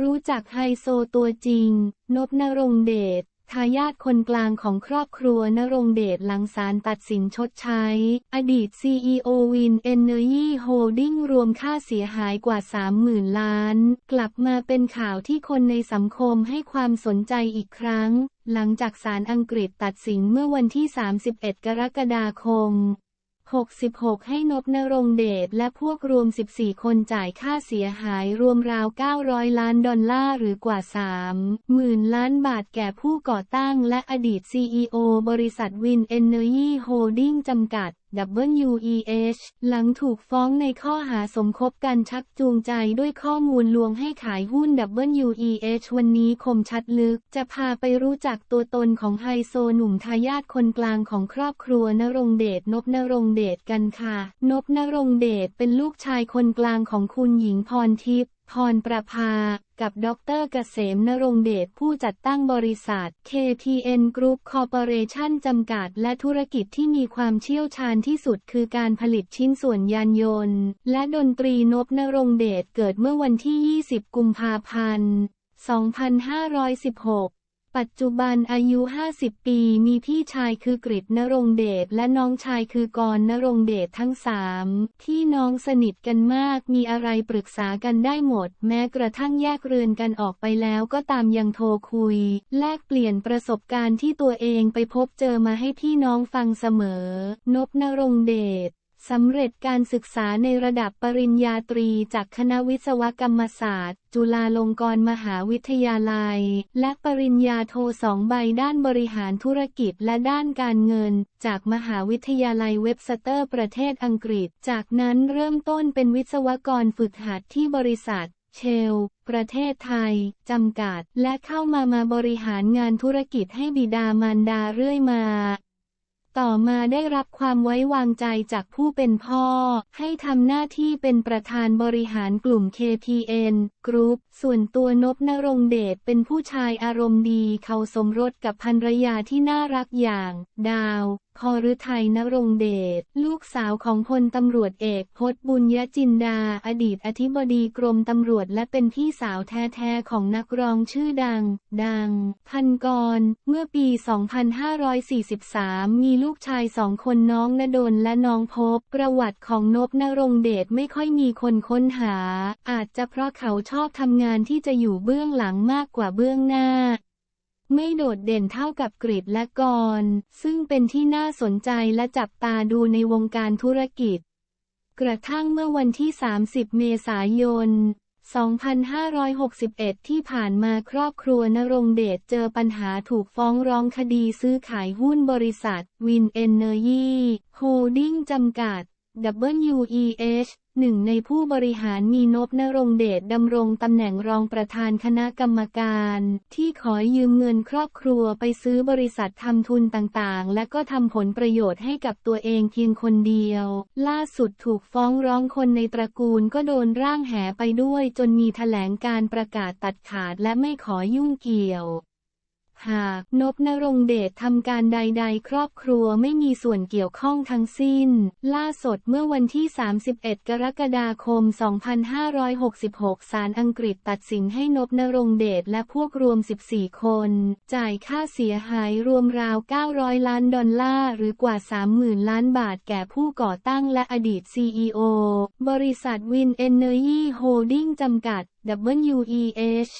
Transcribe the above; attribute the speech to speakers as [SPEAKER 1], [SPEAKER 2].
[SPEAKER 1] รู้จักไฮโซตัวจริง นบนรงเดช ทายาทคนกลางของครอบครัวนรงเดชหลังศาลตัดสินชดใช้ อดีต CEO วินเอเนอร์โฮลดิ้งรวมค่าเสียหายกว่า 30,000 ล้าน กลับมาเป็นข่าวที่คนในสังคมให้ความสนใจอีกครั้ง หลังจากศาลอังกฤษตัดสินเมื่อวันที่ 31 กรกฎาคม 66 ให้นบนรงเดชและพวกรวม 14 คนจ่ายค่าเสียหายรวมราว 900 ล้านดอลลาร์หรือกว่า3หมื่นล้านบาทแก่ผู้ก่อตั้งและอดีต CEO บริษัทวินเอเนอร์โฮลดิ้งจำกัด WEH หลังถูกฟ้องในข้อหาสมคบกันชักจูงใจด้วยข้อมูลลวงให้ขายหุ้น WEH วันนี้คมชัดลึก จะพาไปรู้จักตัวตนของไฮโซหนุ่มทายาทคนกลางของครอบครัวนรงเดชนบนรงเดชกันค่ะ นบนรงเดชเป็นลูกชายคนกลางของคุณหญิงพรทิพย์ พรประภา กับดรเกษมนรงเดชผู้จัดตั้งบริษัท KPN Group Corporation จำกัด และธุรกิจที่มีความเชี่ยวชาญที่สุดคือการผลิตชิ้นส่วนยานยนต์ และดนตรีนบนรงเดชเกิดเมื่อวันที่ 20 กุมภาพันธ์ 2516 ปัจจุบันอายุ 50 ปีมีพี่ชายคือกฤษนรงเดชและน้องชายคือกรณรงเดชทั้งสามพี่น้องสนิทกันมากมีอะไรปรึกษากันได้หมด แม้กระทั่งแยกเรือนกันออกไปแล้วก็ตามยังโทรคุย แลกเปลี่ยนประสบการณ์ที่ตัวเองไปพบเจอมาให้พี่น้องฟังเสมอ นบนรงเดช สำเร็จการศึกษาในระดับปริญญาตรีจากคณะวิศวกรรมศาสตร์ จุฬาลงกรณ์มหาวิทยาลัย และปริญญาโทสองใบด้านบริหารธุรกิจและด้านการเงิน จากมหาวิทยาลัยเว็บสเตอร์ประเทศอังกฤษ จากนั้นเริ่มต้นเป็นวิศวกรฝึกหัดที่บริษัทเชล ประเทศไทย จำกัด และเข้ามามาบริหารงานธุรกิจให้บิดามารดาเรื่อยมา ต่อมาได้รับความไว้วางใจจากผู้เป็นพ่อ ให้ทำหน้าที่เป็นประธานบริหารกลุ่ม KPN Group ส่วนตัวนบนรงเดชเป็นผู้ชายอารมณ์ดีเขาสมรสกับภรรยาที่น่ารักอย่าง ดาวพอฤทัยนรงเดช ลูกสาวของพลตำรวจเอกพจน์บุญยจินดา อดีตอธิบดีกรมตำรวจและเป็นพี่สาวแท้ๆของนักร้องชื่อดัง ดัง พันกร เมื่อปี 2543 มีลูกูกชายสองคนน้องณดลและน้องพบ ประวัติของนบนรงเดชไม่ค่อยมีคนค้นหา อาจจะเพราะเขาชอบทำงานที่จะอยู่เบื้องหลังมากกว่าเบื้องหน้า ไม่โดดเด่นเท่ากับกริดและกร ซึ่งเป็นที่น่าสนใจและจับตาดูในวงการธุรกิจ กระทั่งเมื่อวันที่ 30 เมษายน 2561 ที่ผ่านมาครอบครัวนรงเดชเจอปัญหาถูกฟ้องร้องคดีซื้อขายหุ้นบริษัท วินเอเนอร์ยีโฮลดิ้งจำกัด WEH หนึ่งในผู้บริหารมีนบนรงเดชดำรงตำแหน่งรองประธานคณะกรรมการ ที่ขอยืมเงินครอบครัวไปซื้อบริษัททำทุนต่างๆ และก็ทำผลประโยชน์ให้กับตัวเองเพียงคนเดียว ล่าสุดถูกฟ้องร้องคนในตระกูลก็โดนร่างแหไปด้วยจนมีแถลงการประกาศตัดขาดและไม่ขอยุ่งเกี่ยว หากนบนรงเดชทำการใด ๆ ครอบครัวไม่มีส่วนเกี่ยวข้องทั้งสิ้น ล่าสุดเมื่อวันที่ 31 กรกฎาคม 2566 ศาลอังกฤษตัดสินให้นบนรงเดชและพวกรวม 14 คน จ่ายค่าเสียหายรวมราว 900 ล้านดอลลาร์หรือกว่า 30,000 ล้านบาทแก่ผู้ก่อตั้งและอดีต CEO บริษัทวินเอเนอร์ยีโฮลดิ้งจำกัด WEH